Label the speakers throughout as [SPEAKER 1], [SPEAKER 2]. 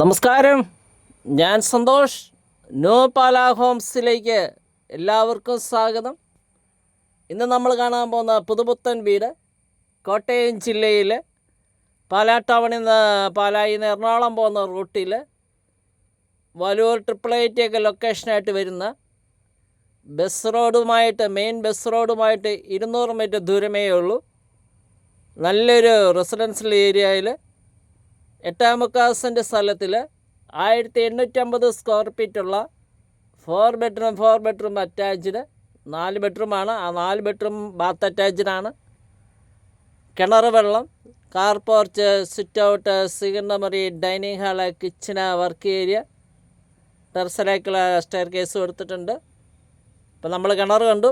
[SPEAKER 1] നമസ്കാരം. ഞാൻ സന്തോഷ്. ന്യൂ പാല ഹോംസിലേക്ക് എല്ലാവർക്കും സ്വാഗതം. ഇന്ന് നമ്മൾ കാണാൻ പോകുന്ന പുതുപുത്തൻ വീട് കോട്ടയം ജില്ലയിൽ പാലാ ടൗണിൽ നിന്ന് പാലായിൽ നിന്ന് എറണാകുളം പോകുന്ന റൂട്ടിൽ വലൂർ ട്രിപ്പിൾ ഒക്കെ ലൊക്കേഷനായിട്ട് വരുന്ന ബസ് റോഡുമായിട്ട് മെയിൻ ബസ് റോഡുമായിട്ട് ഇരുന്നൂറ് മീറ്റർ ദൂരമേ ഉള്ളൂ നല്ലൊരു റെസിഡൻഷ്യൽ ഏരിയയിൽ എട്ടാം മുക്കാൽ സെന്റ് സ്ഥലത്തിൽ ആയിരത്തി എണ്ണൂറ്റമ്പത് square ഫീറ്റുള്ള four bedroom four bedroom attached നാല് ബെഡ്റൂമാണ് ആ നാല് ബെഡ്റൂം ബാത്ത് അറ്റാച്ച്ഡ് ആണ്. കിണർ വെള്ളം car porch sit out സിഗണ്ടമറി dining hall kitchen work area ടെറസിലേക്കുള്ള staircase കൊടുത്തിട്ടുണ്ട് ഇപ്പം നമ്മൾ കിണർ കണ്ടു.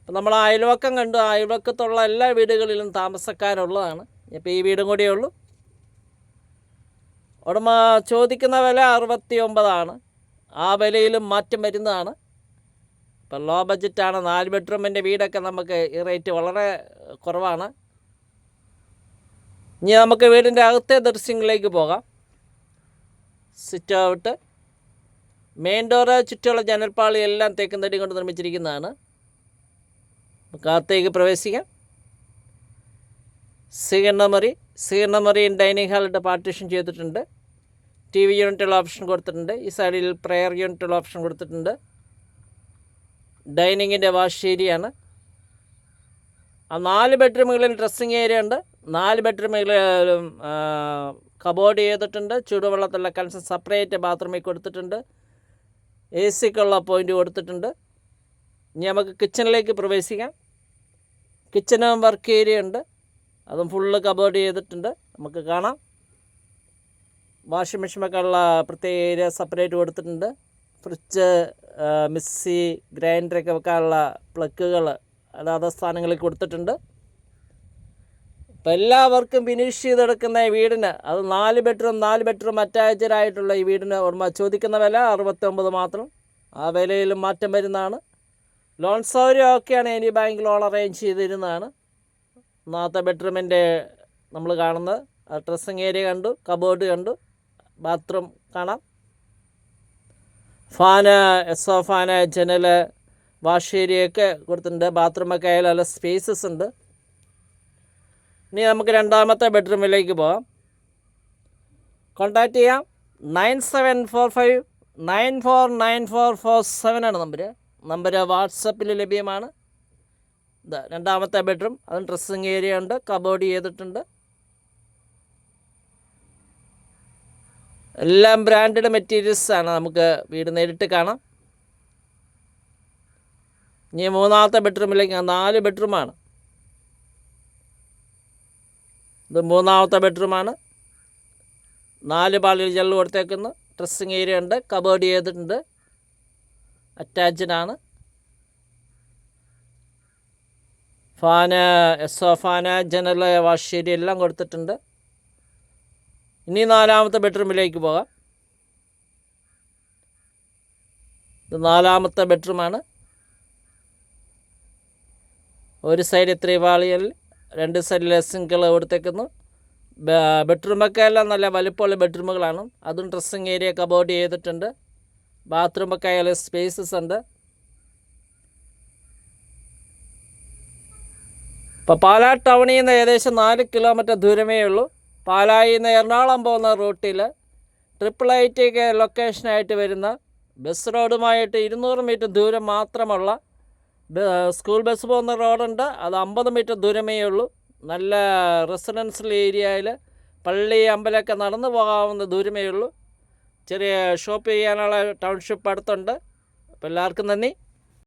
[SPEAKER 1] ഇപ്പം നമ്മൾ അയൽവക്കം കണ്ടു. അയൽവക്കത്തുള്ള എല്ലാ വീടുകളിലും താമസക്കാരുള്ളതാണ്. ഇപ്പോൾ ഈ വീടും കൂടിയേ ഉള്ളൂ. ഉടമ ചോദിക്കുന്ന വില അറുപത്തി ഒമ്പതാണ് ആ വിലയിലും മാറ്റം വരുന്നതാണ്. ഇപ്പം ലോ ബഡ്ജറ്റാണ് നാല് ബെഡ്റൂമിന്റെ വീടൊക്കെ നമുക്ക് ഈ റേറ്റ് വളരെ കുറവാണ്. ഇനി നമുക്ക് വീടിന്റെ അകത്തെ ദൃശ്യങ്ങളിലേക്ക് പോകാം. സിറ്റ് ഔട്ട് മെയിൻ ഡോറ് ചുറ്റുമുള്ള ജനൽപ്പാളി എല്ലാം തേക്കും തടി കൊണ്ട് നിർമ്മിച്ചിരിക്കുന്നതാണ്. നമുക്ക് അകത്തേക്ക് പ്രവേശിക്കാം. സ്വീകരണമുറി സ്വീകരണമുറിയും ഡൈനിങ് ഹാളിട്ട് പാർട്ടീഷൻ ചെയ്തിട്ടുണ്ട്. ടി വി യൂണിറ്റുള്ള ഓപ്ഷൻ കൊടുത്തിട്ടുണ്ട്. ഈ സൈഡിൽ പ്രെയർ യൂണിറ്റുള്ള ഓപ്ഷൻ കൊടുത്തിട്ടുണ്ട്. ഡൈനിങ്ങിന്റെ വാഷ് ഏരിയയാണ്. ആ നാല് ബെഡ്റൂമുകളിൽ ഡ്രസ്സിങ് ഏരിയ ഉണ്ട്. നാല് ബെഡ്റൂമിൽ കബോർഡ് ചെയ്തിട്ടുണ്ട്. ചൂടുവെള്ളത്തിലുള്ള കൺസൺ സെപ്പറേറ്റ് ബാത്റൂമിൽ കൊടുത്തിട്ടുണ്ട്. എ സിക്കുള്ള പോയിന്റ് കൊടുത്തിട്ടുണ്ട്. ഇനി നമുക്ക് കിച്ചണിലേക്ക് പ്രവേശിക്കാം. കിച്ചണും വർക്ക് ഏരിയ ഉണ്ട്. അതും ഫുള്ള് കബോർഡ് ചെയ്തിട്ടുണ്ട്. നമുക്ക് കാണാം. വാഷിംഗ് മെഷീനൊക്കെ ഉള്ള പ്രത്യേക സെപ്പറേറ്റ് കൊടുത്തിട്ടുണ്ട്. ഫ്രിഡ്ജ് മിക്സി ഗ്രൈൻഡറൊക്കെ വെക്കാനുള്ള പ്ലക്കുകൾ അതാത് സ്ഥാനങ്ങളിൽ കൊടുത്തിട്ടുണ്ട്. ഇപ്പം എല്ലാവർക്കും ഫിനിഷ് ചെയ്തെടുക്കുന്ന ഈ വീടിന് അത് നാല് ബെഡ്റൂം നാല് ബെഡ്റൂം അറ്റാച്ചഡായിട്ടുള്ള ഈ വീടിന് ഓർമ്മ ചോദിക്കുന്ന വില അറുപത്തൊമ്പത് മാത്രം. ആ വിലയിൽ മാറ്റം വരുന്നതാണ്. ലോൺ സൗകര്യം ഒക്കെയാണ് ഇനി ബാങ്ക് ലോൺ അറേഞ്ച് ചെയ്തിരുന്നതാണ്. ഒന്നാമത്തെ ബെഡ്റൂമിന്റെ നമ്മൾ കാണുന്നത്. ഡ്രസ്സിങ് ഏരിയ കണ്ടു കബോർഡ് കണ്ടു. ബാത്റൂം കാണാം. ഫാന എസ് ഒ ഫാന് ജനൽ വാഷ് ഏരിയയൊക്കെ കൊടുത്തിട്ടുണ്ട്. ബാത്റൂമൊക്കെ ആയാലും നല്ല സ്പേസസ് ഉണ്ട്. ഇനി നമുക്ക് രണ്ടാമത്തെ ബെഡ്റൂമിലേക്ക് പോവാം. കോണ്ടാക്ട് ചെയ്യാം. Nine seven four five nine four nine four four seven ആണ് നമ്പർ നമ്പർ വാട്സപ്പിൽ ലഭ്യമാണ്. രണ്ടാമത്തെ ബെഡ്റൂം. അതും ഡ്രസ്സിങ് ഏരിയ ഉണ്ട്. കബോർഡ് ചെയ്തിട്ടുണ്ട്. എല്ലാം ബ്രാൻഡഡ് മെറ്റീരിയൽസ് ആണ്. നമുക്ക് വീട് നേരിട്ട് കാണാം. ഇനി മൂന്നാമത്തെ ബെഡ്റൂമിലേക്ക് നാല് ബെഡ്റൂമാണ് ഇത് മൂന്നാമത്തെ ബെഡ്റൂമാണ് നാല് പാളിയിൽ ജെല്ല് കൊടുത്തേക്കുന്നു. ഡ്രസ്സിങ് ഏരിയ ഉണ്ട്. കബേർഡ് ചെയ്തിട്ടുണ്ട് അറ്റാച്ച്ഡ് ആണ്. ഫാന് എസ് ഒ ഫാന് ജനൽ വാഷ് ഏരിയ എല്ലാം കൊടുത്തിട്ടുണ്ട്. ഇനി നാലാമത്തെ ബെഡ്റൂമിലേക്ക് പോകാം. ഇത് നാലാമത്തെ ബെഡ്റൂമാണ്. ഒരു സൈഡ് ഇത്രയും വാളിയൽ രണ്ട് സൈഡിൽ സിംഗിൾ കൊടുത്തേക്കുന്നു ബെഡ്റൂമൊക്കെ എല്ലാം നല്ല വലുപ്പമുള്ള ബെഡ്റൂമുകളാണ്. അതും ഡ്രസ്സിങ് ഏരിയ കബോർഡ് ചെയ്തിട്ടുണ്ട്. ബാത്റൂമൊക്കെ ആയാലും സ്പേസസ് ഉണ്ട്. ഇപ്പോൾ പാലാ ടൗണിൽ നിന്ന് ഏകദേശം നാല് കിലോമീറ്റർ ദൂരമേ ഉള്ളൂ. പാലായിൽ നിന്ന് എറണാകുളം പോകുന്ന റൂട്ടിൽ ട്രിപ്പിൾ ഐ ടിക്ക് ലൊക്കേഷനായിട്ട് വരുന്ന ബസ് റോഡുമായിട്ട് ഇരുന്നൂറ് മീറ്റർ ദൂരം മാത്രമുള്ള സ്കൂൾ ബസ് പോകുന്ന റോഡുണ്ട് അത് അമ്പത് മീറ്റർ ദൂരമേ ഉള്ളൂ. നല്ല റെസിഡൻഷ്യൽ ഏരിയയിൽ പള്ളി അമ്പലമൊക്കെ നടന്നു പോകാവുന്ന ദൂരമേ ഉള്ളൂ. ചെറിയ ഷോപ്പ് ചെയ്യാനുള്ള ടൗൺഷിപ്പ് അടുത്തുണ്ട്. അപ്പോൾ എല്ലാവർക്കും നന്ദി.